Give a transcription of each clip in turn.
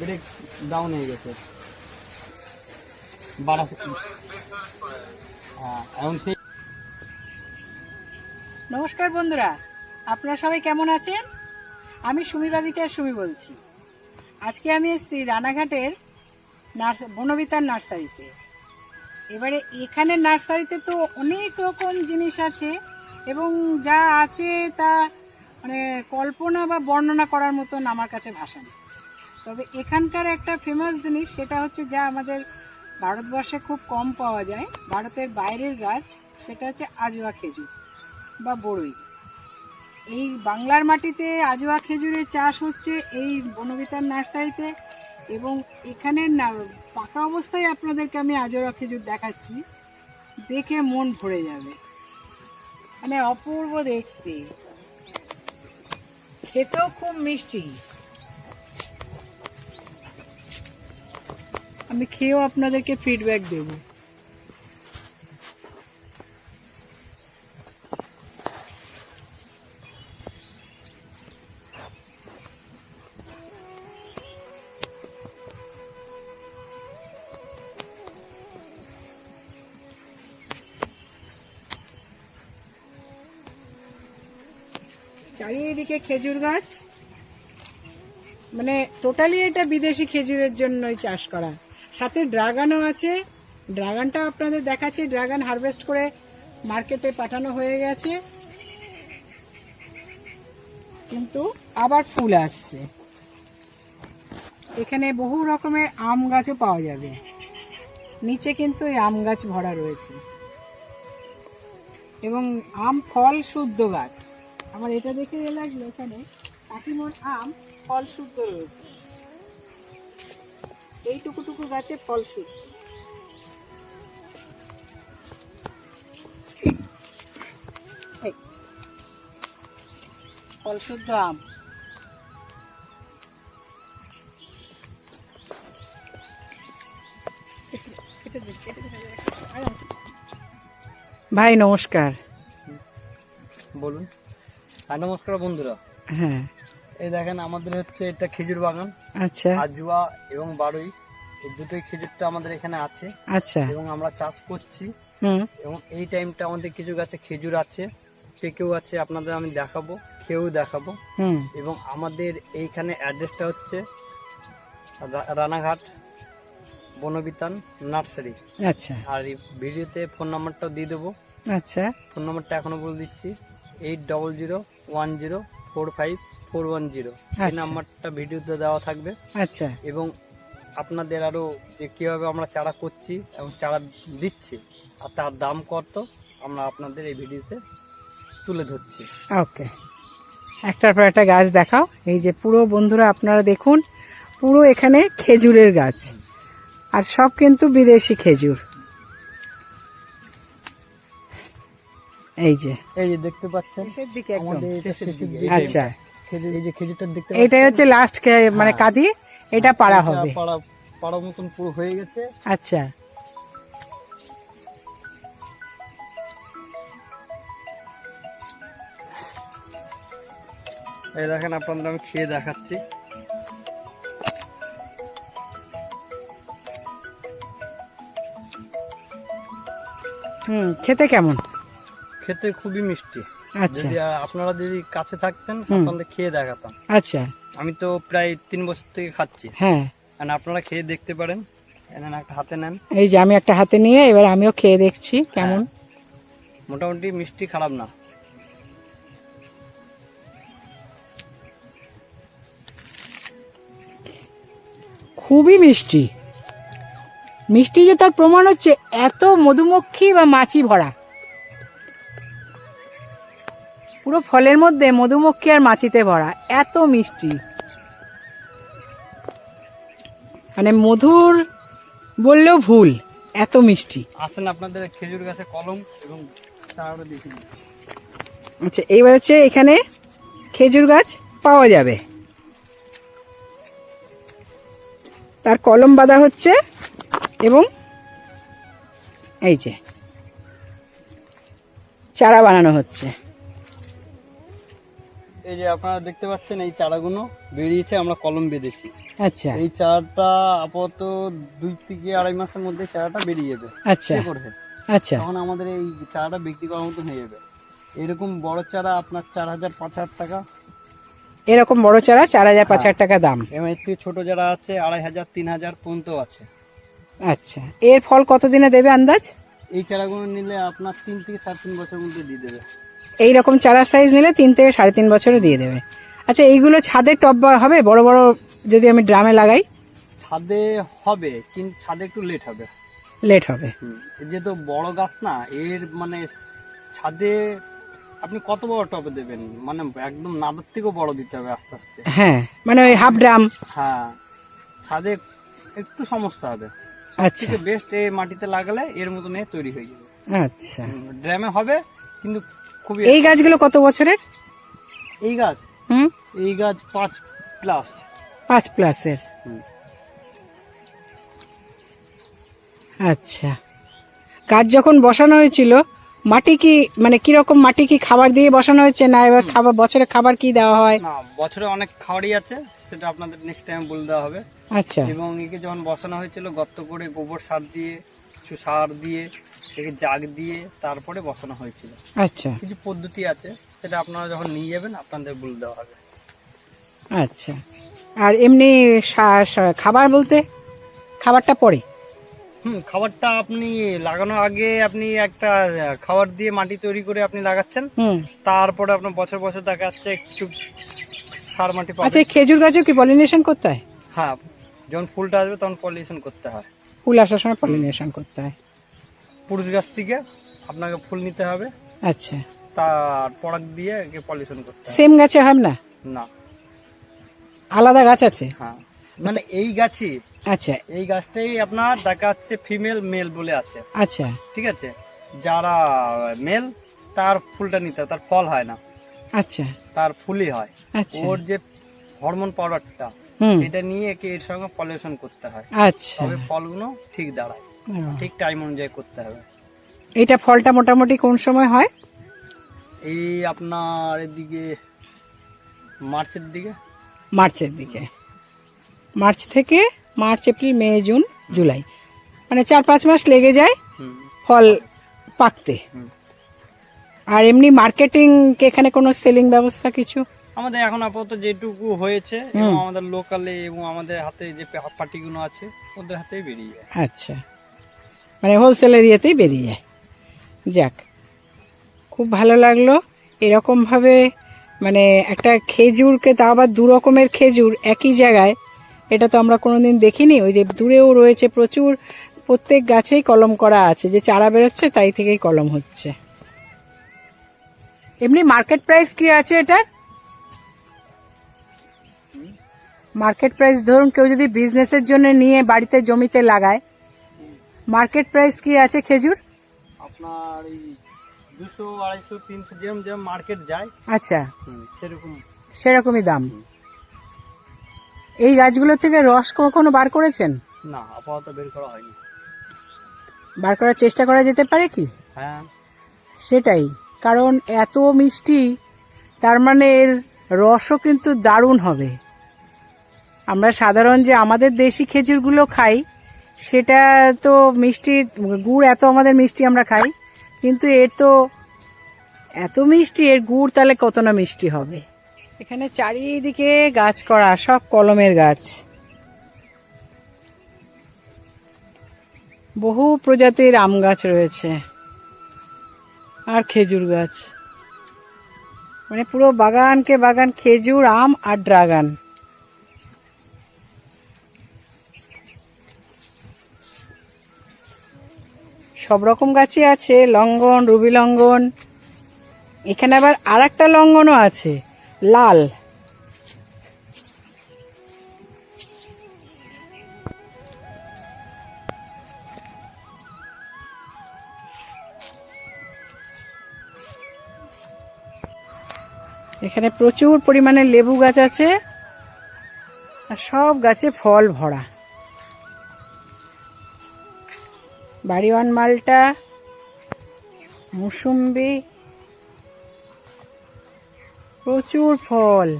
Break down হয়ে গেছে। হ্যাঁ নমস্কার বন্ধুরা, আপনারা সবাই কেমন আছেন? আমি সুমি বাগিচার সুমি বলছি। আজকে আমি এসেছি রানাঘাটের নার্স বনবিতার নার্সারিতে। এবারে এখানে নার্সারিতে তো অনেক রকম জিনিস আছে এবং যা আছে তা মানে কল্পনা বা বর্ণনা করার মতন আমার কাছে ভাষা নেই। তবে এখানকার একটা ফেমাস জিনিস, সেটা হচ্ছে যা আমাদের ভারতবর্ষে খুব কম পাওয়া যায়, ভারতের বাইরের গাছ, সেটা হচ্ছে আজওয়া খেজুর বা বড়ই। এই বাংলার মাটিতে আজোয়া খেজুরের চাষ হচ্ছে এই বনবিতার নার্সারিতে এবং এখানের না, পাকা অবস্থায় আপনাদেরকে আমি আজোয়া খেজুর দেখাচ্ছি। দেখে মন ভরে যাবে। মানে অপূর্ব দেখতে। খেতেও খুব মিষ্টি। আমি খেয়েও আপনাদেরকে ফিডব্যাক দেবো। চারিদিকে খেজুর গাছ। মানে টোটালি এটা বিদেশি খেজুরের জন্যই চাষ করা। সাথে ড্রাগনও আছে। ড্রাগনটা আপনাদের দেখাচ্ছি। ড্রাগন হারভেস্ট করে মার্কেটে পাঠানো হয়ে গেছে। কিন্তু আবার ফুল আসছে। এখানে বহু রকমের আম গাছও পাওয়া যাবে। নিচে কিন্তু এই আম গাছ ভরা রয়েছে। এবং আম ফল শুদ্ধ গাছ। আমার এটা দেখে লাগল এখানে। কাকিমোর আম ফল শুদ্ধ রয়েছে। এই টুকুটুকু গাছে ফল শুদ্ধ এই, ফল আম। ভাই নমস্কার। বলুন। আর নমস্কার বন্ধুরা। হ্যাঁ। এই দেখেন আমাদের হচ্ছে এটা খেজুর বাগান। আচ্ছা। আজুয়া এবং বারুই এই দুটোই খেজুরটা আমাদের এখানে আছে। আচ্ছা। এবং আমরা চাষ করছি। হুম। এবং এই টাইমটা আমাদের কিছু গাছে খেজুর আছে পেকেও আছে আপনাদের আমি দেখাবো খেয়েও দেখাবো। হুম। এবং আমাদের এইখানে অ্যাড্রেসটা হচ্ছে রানাঘাট বনবিতান নার্সারি। আচ্ছা। আর এই ভিডিওতে ফোন নাম্বারটাও দিয়ে দেবো। আচ্ছা। ফোন নাম্বারটা এখনও বলে দিচ্ছি eight double zero one zero four five four one zero. এই আচ্ছা। নাম্বারটা ভিডিওতে দেওয়া থাকবে। আচ্ছা। এবং আপনাদের আরও যে কীভাবে আমরা চারা করছি এবং চারা দিচ্ছি আর তার দাম কত আমরা আপনাদের এই ভিডিওতে তুলে ধরছি। ওকে। একটার পর একটা গাছ দেখাও। এই যে পুরো বন্ধুরা আপনারা দেখুন পুরো এখানে খেজুরের গাছ। আর সব কিন্তু বিদেশি খেজুর। এই যে। এই যে দেখতে পাচ্ছেন? শেষের দিকে। আচ্ছা। খেজুর এই যে খেজুরটা দেখতে এটাই হচ্ছে লাস্ট মানে হ্যাঁ। কাদি এটা পাড়া হবে। পাড়া পাড়া মতন পুরো হয়ে গেছে। আচ্ছা। এই দেখেন আপনাদের আমি খেয়ে দেখাচ্ছি। হুম খেতে কেমন? খেতে খুবই মিষ্টি। আচ্ছা। যদি আপনারা যদি কাছে থাকতেন। আপনাদের খেয়ে দেখাতাম। আচ্ছা। আমি তো প্রায় তিন বছর থেকে খাচ্ছি। হ্যাঁ। And আপনারা খেয়ে দেখতে পারেন। একটা হাতে নেন। এই যে আমি একটা হাতে নিয়ে এবার আমিও খেয়ে দেখছি কেমন। মোটামুটি মিষ্টি খারাপ না। খুবই মিষ্টি। মিষ্টি যে তার প্রমাণ হচ্ছে এত মধুমক্ষী বা মাছি ভরা। পুরো ফলের মধ্যে মধুমক্ষী আর মাছিতে ভরা এত মিষ্টি। মানে মধুর বললেও ভুল এত মিষ্টি। আসেন আপনাদের খেজুর গাছে কলম এবং। আচ্ছা এইবার হচ্ছে এখানে খেজুর গাছ পাওয়া যাবে। তার কলম বাঁধা হচ্ছে এবং এই যে চারা বানানো হচ্ছে। এই যে আপনারা দেখতে পাচ্ছেন এই চারাগুলো বেরিয়েছে আমরা কলম বেঁধেছি। আচ্ছা। এই চারাটা আপাতত দুই থেকে আড়াই মাসের মধ্যে চারাটা বেরিয়ে যাবে। আচ্ছা। আচ্ছা। তখন আমাদের এই চারাটা বিক্রি করার মতো হয়ে যাবে। এরকম বড় চারা আপনার চার হাজার পাঁচ হাজার টাকা। এরকম বড় চারা চার হাজার পাঁচ হাজার টাকা দাম। এবং এর থেকে ছোট যারা আছে আড়াই হাজার তিন হাজার পর্যন্ত আছে। আচ্ছা। এর ফল কতদিনে দেবে আন্দাজ? এই চারাগুলো নিলে আপনার তিন থেকে সাড়ে তিন বছরের মধ্যে দিয়ে দেবে। এই রকম চারা সাইজ নিলে তিন থেকে সাড়ে তিন বছরে দিয়ে দেবে। আচ্ছা এইগুলো ছাদে টব বা হবে? বড় বড় যদি আমি ড্রামে লাগাই? ছাদে হবে কিন্তু ছাদে একটু লেট হবে। লেট হবে। যেহেতু বড় গাছ না এর মানে ছাদে আপনি কত বড় টবে দেবেন? মানে একদম নাদের থেকেও বড় দিতে হবে আস্তে আস্তে। হ্যাঁ মানে ওই হাফ ড্রাম হ্যাঁ ছাদে একটু সমস্যা হবে। আচ্ছা। বেস্ট এই মাটিতে লাগালে এর মতন এ তৈরি হয়ে যাবে। আচ্ছা। ড্রামে হবে কিন্তু খুবই এই গাছগুলো কত বছরের? এই গাছ? হুম? এই গাছ পাঁচ প্লাস। পাঁচ প্লাসের। আচ্ছা। গাছ যখন বসানো হয়েছিল মাটি কি মানে কীরকম মাটি কি খাবার দিয়ে বসানো হয়েছে না এবার খাবার বছরে খাবার কি দেওয়া হয়? না বছরে অনেক খাবারই আছে সেটা আপনাদের নেক্সট টাইম বলে দেওয়া হবে। আচ্ছা। এবং একে যখন বসানো হয়েছিল গর্ত করে গোবর সার দিয়ে কিছু সার দিয়ে একে জাগ দিয়ে তারপরে বসানো হয়েছিল। আচ্ছা। কিছু পদ্ধতি আছে সেটা আপনারা যখন নিয়ে যাবেন আপনাদের বলে দেওয়া হবে। আচ্ছা। আর এমনি খাবার বলতে? খাবারটা পরে? হুম খাবারটা আপনি লাগানোর আগে আপনি একটা খাবার দিয়ে মাটি তৈরি করে আপনি লাগাচ্ছেন। হুম। তারপরে আপনার বছর বছর দেখা যাচ্ছে একটু সার মাটি আচ্ছা খেজুর গাছেও কি পলিনেশন করতে হয়? হ্যাঁ যখন ফুলটা আসবে তখন পলিউশন করতে হয়। ফুল আসার সময় পলিনেশন করতে হয়। পুরুষ গাছ থেকে আপনাকে ফুল নিতে হবে। আচ্ছা। তার প্রোডাক্ট দিয়ে একে পলিউশন করতে সেম গাছে হয় না? না। আলাদা গাছ আছে? হ্যাঁ। মানে এই গাছই। আচ্ছা। এই গাছটাই আপনার দেখা যাচ্ছে ফিমেল মেল বলে আছে। আচ্ছা। ঠিক আছে? যারা মেল তার ফুলটা নিতে তার ফল হয় না। আচ্ছা। তার ফুলই হয়। আচ্ছা। ওর যে হরমোন পাউডারটা সেটা নিয়ে একে এর সঙ্গে পলিউশন করতে হয়। আচ্ছা। তবে ফলগুলো ঠিক দাঁড়ায়। ঠিক টাইম অনুযায়ী করতে হবে। এইটা ফলটা মোটামুটি কোন সময় হয়? এই আপনার এদিকে মার্চের দিকে। মার্চের দিকে। মার্চ থেকে March April May June July. মানে চার পাঁচ মাস লেগে যায় হুম, ফল পাকতে। আর এমনি মার্কেটিং এখানে কোনো সেলিং ব্যবস্থা কিছু? আমাদের এখন আপাতত যেটুকু হয়েছে এবং আমাদের লোকালে এবং আমাদের হাতে যে পার্টিগুলো আছে ওদের হাতেই বেরিয়ে যায়। আচ্ছা। মানে হোলসেল এরিয়াতেই বেরিয়ে যায়। যাক, খুব ভালো লাগল। এরকমভাবে মানে একটা খেজুরকে তা আবার দু রকমের খেজুর একই জায়গায়, এটা তো আমরা কোনোদিন দেখিনি। ওই যে দূরেও রয়েছে প্রচুর, প্রত্যেক গাছেই কলম করা আছে। যে চারা বেরোচ্ছে, তাই থেকেই কলম হচ্ছে। এমনি মার্কেট প্রাইস কি আছে এটার? মার্কেট প্রাইস ধরুন, কেউ যদি বিজনেসের জন্য নিয়ে বাড়িতে জমিতে লাগায় মার্কেট প্রাইস কি আছে খেজুর? আপনার এই দুশো আড়াইশো তিনশো যেরকম যেরকম মার্কেট যায় আচ্ছা। সেরকম। সেরকমই দাম। এই গাছগুলো থেকে রস কখনো বার করেছেন? না আপাতত বের করা হয়নি। বার করার চেষ্টা করা যেতে পারে কি? হ্যাঁ। সেটাই কারণ এত মিষ্টি তার মানে এর রসও কিন্তু দারুণ হবে। আমরা সাধারণ যে আমাদের দেশি খেজুরগুলো খাই সেটা তো মিষ্টি, গুড় এত আমাদের মিষ্টি আমরা খাই, কিন্তু এর তো এত মিষ্টি, এর গুড় তাহলে কত না মিষ্টি হবে? এখানে চারিদিকে গাছ করা, সব কলমের গাছ। বহু প্রজাতির আম গাছ রয়েছে, আর খেজুর গাছ। মানে পুরো বাগানকে বাগান, খেজুর, আম আর ড্রাগন। সব রকম গাছই আছে, লঙ্গন রুবি লঙ্গন এখানে আবার আর একটা লঙ্গনও আছে, লাল। এখানে প্রচুর পরিমাণে লেবু গাছ আছে, আর সব গাছে ফল ভরা। বাড়িওয়ান মালটা মুসুম্বি প্রচুর ফল।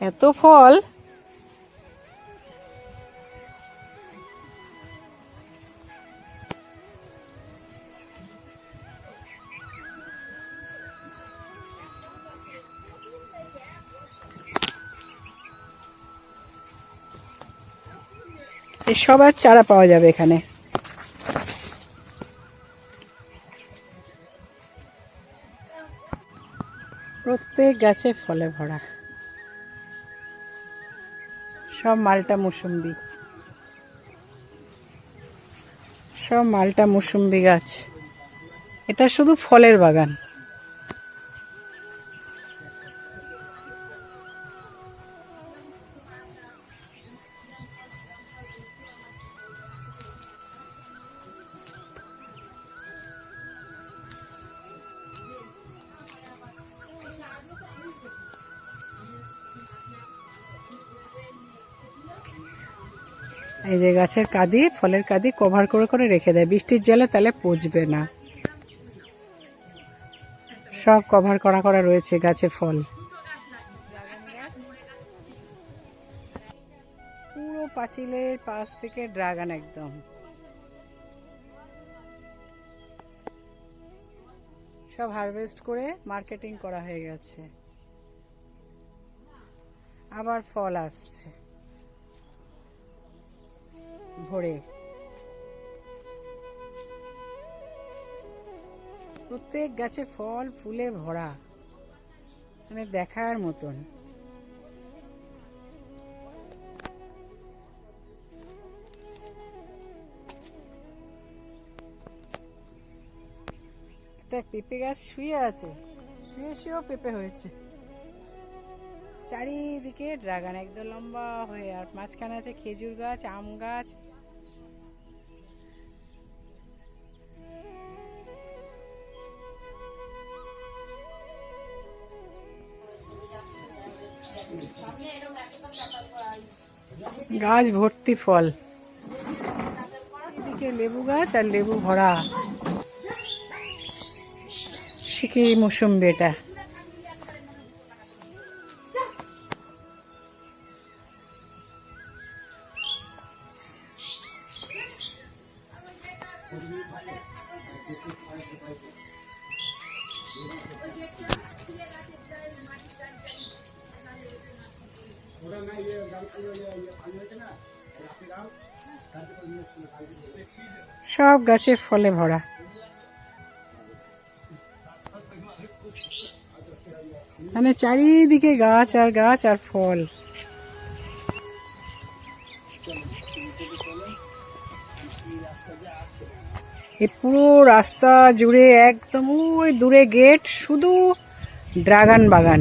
এত ফল? সবার চারা পাওয়া যাবে এখানে। প্রত্যেক গাছে ফলে ভরা। সব মালটা মুসুম্বি। সব মালটা মুসুম্বি গাছ। এটা শুধু ফলের বাগান। এই যে গাছের কাদি, ফলের কাদি কভার করে করে রেখে দেয়। বৃষ্টির জলে তাহলে পচবে না। সব কভার করা করা রয়েছে গাছে ফল। পুরো পাঁচিলের পাশ থেকে ড্রাগন একদম। সব হারভেস্ট করে মার্কেটিং করা হয়ে গেছে। আবার ফল আসছে। ভরে। প্রত্যেক গাছে ফল, ফুলে ভরা। মানে দেখার মতন। একটা পেঁপে গাছ শুয়ে আছে। শুয়ে শুয়েও পেঁপে হয়েছে। চারিদিকে ড্রাগন, একদম লম্বা হয়ে আর মাঝখানে আছে খেজুর গাছ, আম গাছ। গাছ ভর্তি ফল। এদিকে লেবু গাছ আর লেবু ভরা। শিখি মৌসুম্বি এটা সব গাছে ফলে ভরা। মানে চারিদিকে গাছ আর গাছ আর ফল। এই পুরো রাস্তা জুড়ে একদম ওই দূরে গেট, শুধু ড্রাগন বাগান।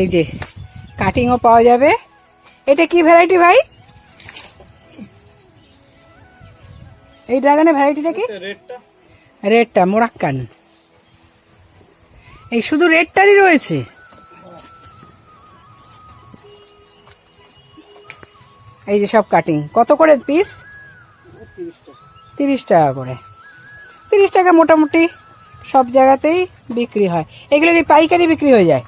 এই যে কাটিংও পাওয়া যাবে। এটা কি ভ্যারাইটি ভাই? এই ড্রাগনের ভ্যারাইটিটা কি? রেডটা মোরাক্কান এই শুধু রেডটারই রয়েছে? এই যে সব কাটিং কত করে পিস তিরিশ টাকা করে। তিরিশ টাকা মোটামুটি সব জায়গাতেই বিক্রি হয়। এগুলো কি পাইকারি বিক্রি হয়ে যায়?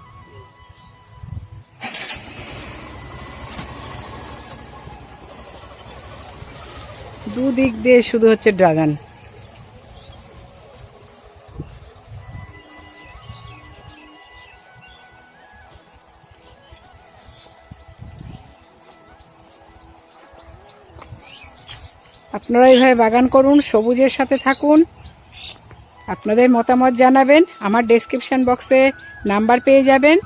দুদিক দিয়ে শুধু হচ্ছে ড্রাগন। আপনারা এইভাবে বাগান করুন, সবুজের সাথে থাকুন। আপনাদের মতামত জানাবেন, আমার ডেসক্রিপশন বক্সে নাম্বার পেয়ে যাবেন।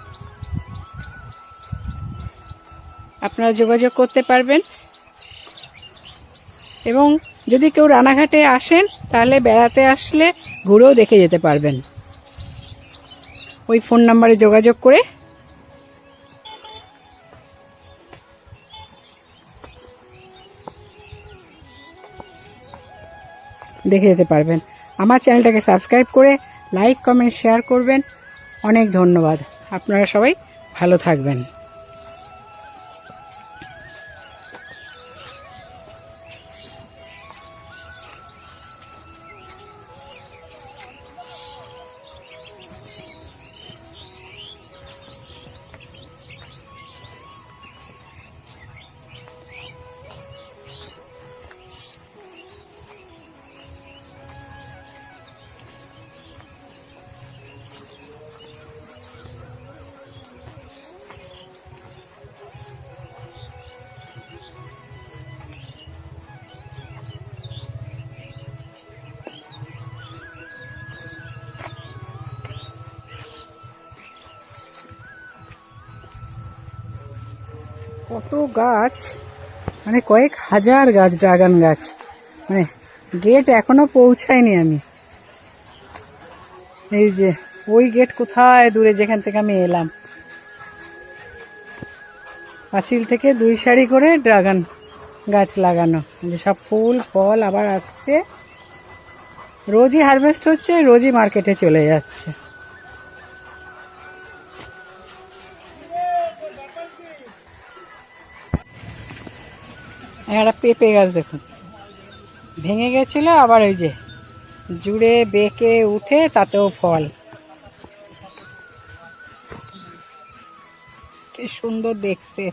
আপনারা যোগাযোগ করতে পারবেন। এবং যদি কেউ রানাঘাটে আসেন, তাহলে বেড়াতে আসলে ঘুরেও দেখে যেতে পারবেন। ওই ফোন নাম্বারে যোগাযোগ করে। দেখে যেতে পারবেন। আমার চ্যানেলটাকে সাবস্ক্রাইব করে লাইক, কমেন্ট, শেয়ার করবেন। অনেক ধন্যবাদ। আপনারা সবাই ভালো থাকবেন। কত গাছ মানে কয়েক হাজার গাছ, ড্রাগন গাছ। মানে গেট এখনও পৌঁছায়নি আমি। এই যে, ওই গেট কোথায় দূরে যেখান থেকে আমি এলাম? পাঁচিল থেকে দুই সারি করে ড্রাগন গাছ লাগানো। সব ফুল, ফল আবার আসছে। রোজই হারভেস্ট হচ্ছে, রোজই মার্কেটে চলে যাচ্ছে। একটা পেঁপে গাছ দেখুন। ভেঙে গেছিল, আবার ওই যে জুড়ে বেঁকে উঠে তাতেও ফল। কি সুন্দর দেখতে।